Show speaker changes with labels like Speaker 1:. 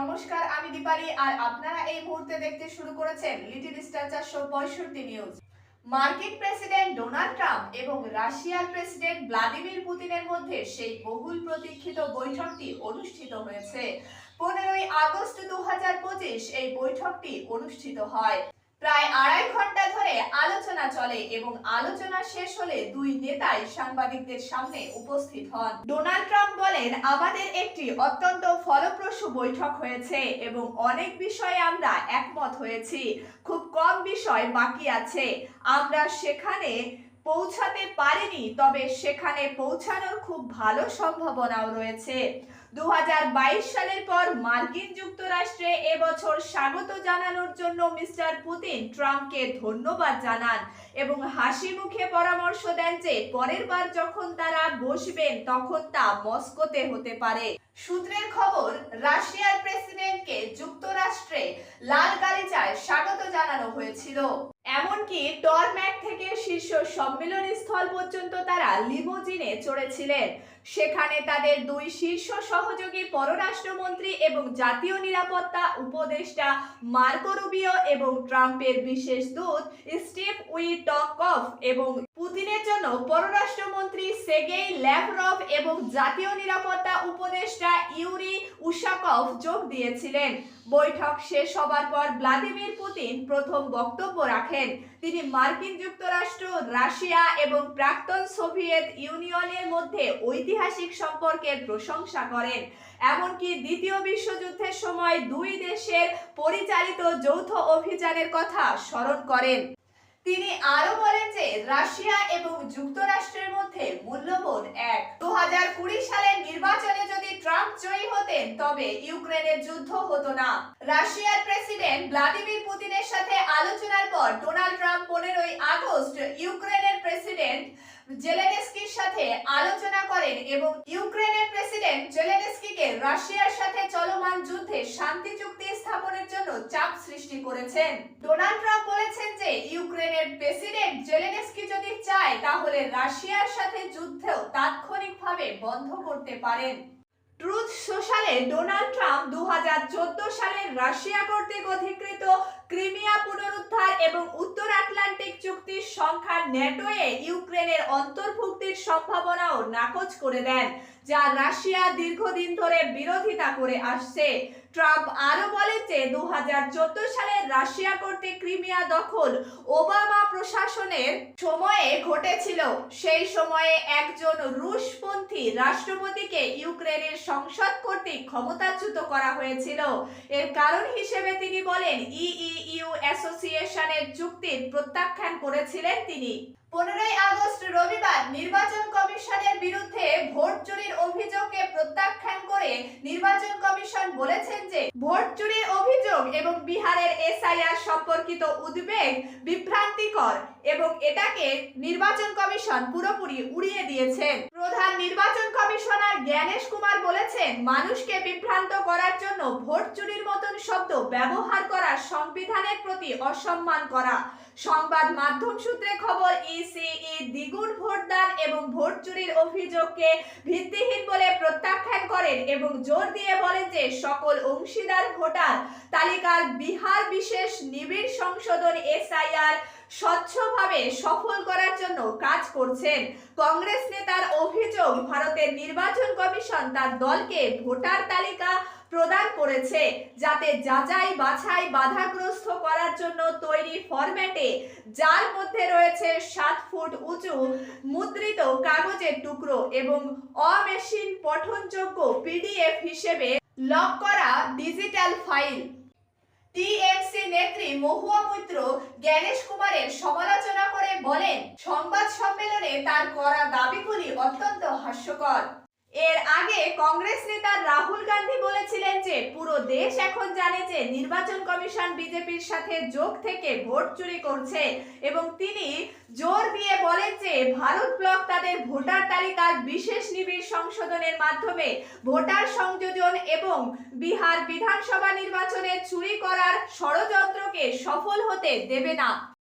Speaker 1: নমস্কার, আমি দীপালি আর আপনারা এই মুহূর্তে দেখতে শুরু করেছেন লিটিল স্টার চারশো পঁয়ষট্টি নিউজ। মার্কিন প্রেসিডেন্ট ডোনাল্ড ট্রাম্প এবং রাশিয়ার প্রেসিডেন্ট ভ্লাদিমির পুতিনের মধ্যে সেই বহুল প্রতীক্ষিত বৈঠকটি অনুষ্ঠিত হয়েছে। পনেরোই আগস্ট দু হাজার পঁচিশ এই বৈঠকটি অনুষ্ঠিত হয়। প্রায় আড়াই ঘণ্টা ধরে আলোচনা চলে এবং আলোচনা শেষ হলে দুই নেতাই সাংবাদিকদের সামনে উপস্থিত হন। ডোনাল্ড ট্রাম্প বলেন, আমাদের একটি অত্যন্ত ফলপ্রসূ বৈঠক হয়েছে এবং অনেক বিষয়ে আমরা একমত হয়েছি। খুব কম বিষয় বাকি আছে। আমরা সেখানে পৌঁছাতে পারিনি, তবে সেখানে পৌঁছানোর খুব ভালো সম্ভাবনাও রয়েছে। দু সালের পর মার্কিন যুক্তরাষ্ট্রে এবছর স্বাগত জানানোর জন্য মিস্টার পুতিন ট্রাম্পকে ধন্যবাদ জানান এবং হাসি মুখে পরামর্শ দেন যে পরের বার যখন তারা বসবেন তখন তা মস্কোতে হতে পারে। সূত্রের খবর, রাশিয়ার প্রেসিডেন্টকে যুক্তরাষ্ট্রে লাল গালিচায় স্বাগত হয়েছিল। এমনকি টরম্যাক থেকে শীর্ষ সম্মেলন স্থল পর্যন্ত তারা লিমোজিনে চড়েছিলেন। সেখানে তাদের দুই শীর্ষ সহযোগী পররাষ্ট্রমন্ত্রী এবং জাতীয় নিরাপত্তা উপদেষ্টা মার্কো রুবিও এবং ট্রাম্পের বিশেষ দূত স্টিভ উই উইটকফ এবং পুতিনের জন্য পররাষ্ট্রমন্ত্রী সেগেই ল্যাভরভ এবং জাতীয় নিরাপত্তা উপদেষ্টা ইউরি উশাকভ যোগ দিয়েছিলেন। বৈঠক শেষ হবার পর ভ্লাদিমির পুতিন প্রথম বক্তব্য রাখেন। তিনি মার্কিন যুক্তরাষ্ট্র, রাশিয়া এবং প্রাক্তন সোভিয়েত ইউনিয়নের মধ্যে ঐতিহাসিক সম্পর্কের প্রশংসা করেন। এমনকি দ্বিতীয় বিশ্বযুদ্ধের সময় দুই দেশের পরিচালিত যৌথ অভিযানের কথা স্মরণ করেন। তিনি আরও বলেন যে রাশিয়া এবং যুক্তরাষ্ট্রের মধ্যে মূল্যবোধ এক। দু হাজার কুড়ি সালের নির্বাচনে যদি ট্রাম্প জয়ী হতেন, তবে ইউক্রেনের যুদ্ধ হতো না। রাশিয়ার প্রেসিডেন্ট ভ্লাদিমির পুতিনের সাথে আলোচনার পর ডোনাল্ড ট্রাম্প পনেরোই আগস্ট ইউক্রেনের প্রেসিডেন্ট জেলেনস্কির সাথে আলোচনা করেন এবং ইউক্রেনের প্রেসিডেন্ট জেলেনস্কিকে রাশিয়ার সাথে চলমান যুদ্ধে শান্তি চুক্তি স্থাপনের জন্য চাপ সৃষ্টি করেছেন। ডোনাল্ড ট্রাম্প ইউক্রেনের প্রেসিডেন্ট জেলেনস্কি যদি চায়, তাহলে রাশিয়ার সাথে যুদ্ধেও তাৎক্ষণিকভাবে বন্ধ করতে পারেন। ট্রুথ সোশ্যালে ডোনাল্ড ট্রাম্প দু সালে রাশিয়া কর্তৃক অধিকৃত ক্রিমিয়া পুনরুদ্ধার এবং উত্তর আটলান্টিক চুক্তির সংখ্যা ন্যাটোয়ে ইউক্রেনের অন্তর্ভুক্তির সম্ভাবনাও নাকচ করে দেন, যা রাশিয়া দীর্ঘদিন ধরে বিরোধিতা করে আসছে। ট্রাম্প আরও বলেন যে দু সালে রাশিয়া কর্তৃক ক্রিমিয়া দখল ওবামা প্রশাসনের সময়ে ঘটেছিল। সেই সময়ে একজন রুশপন্থী রাষ্ট্রপতিকে ইউক্রেনের সংসদ কর্তৃক ক্ষমতাচ্যুত করা হয়েছিল। এর কারণ হিসেবে তিনি বলেন, ইইউ অ্যাসোসিয়েশনের চুক্তির প্রত্যাখ্যান করেছিলেন তিনি। পনেরোই আগস্ট রবিবার নির্বাচন কমিশনের বিরুদ্ধে ভোট চুরির অভিযোগকে প্রত্যাখ্যান করে নির্বাচন কমিশন বলেছেন যে ভোট চুরির অভিযোগ এবং বিহারের এসআইআর সম্পর্কিত উদ্বেগ বিভ্রান্তিকর এবং এটাকে নির্বাচন কমিশন পুরোপুরি উড়িয়ে দিয়েছেন। প্রধান নির্বাচন কমিশনার জ্ঞানেশ কুমার বলেছেন, মানুষকে বিভ্রান্ত করার জন্য ভোট চুরির মতন শব্দ ব্যবহার করা সংবিধানের প্রতি অসম্মান করা। সংবাদ মাধ্যম সূত্রে খবর ইসিই দ্বিগুণ ভোটদান এবং ভোট চুরির অভিযোগকে ভিত্তিহীন বলে প্রত্যাখ্যান করেন এবং জোর দিয়ে বলেন যে সকল অংশীদার ভোটার তালিকার বিহার বিশেষ নিবিড় সংশোধন এসআইআর স্বচ্ছভাবে সফল করার জন্য কাজ করছেন। কংগ্রেস নেতার অভিযোগ, ভারতের নির্বাচন কমিশন তার দলকে ভোটার তালিকা প্রদান করেছে, যাতে যাচাই বাছাই বাধাগ্রস্ত করার জন্য তৈরি ফরম্যাটে যার মধ্যে রয়েছে সাত ফুট উঁচু মুদ্রিত কাগজের টুকরো এবং অমেশিন পঠনযোগ্য পিডিএফ হিসেবে লক করা ডিজিটাল ফাইল। টিএমসি নেত্রী মহুয়া মৈত্র জ্ঞানেশ কুমারের সমালোচনা করে বলেন, সংবাদ সম্মেলনে তার করা দাবিগুলি অত্যন্ত হাস্যকর। এর আগে কংগ্রেস নেতা রাহুল গান্ধী বলেছিলেন যে, পুরো দেশ এখন জানে যে, নির্বাচন কমিশন বিজেপির সাথে যোগ থেকে ভোট চুরি করছে এবং তিনি জোর দিয়ে বলেন যে, ভারত ব্লক তাদের ভোটার তালিকার বিশেষ নিবিড় সংশোধনের মাধ্যমে ভোটার সংযোজন এবং বিহার বিধানসভা নির্বাচনে চুরি করার ষড়যন্ত্রকে সফল হতে দেবে না।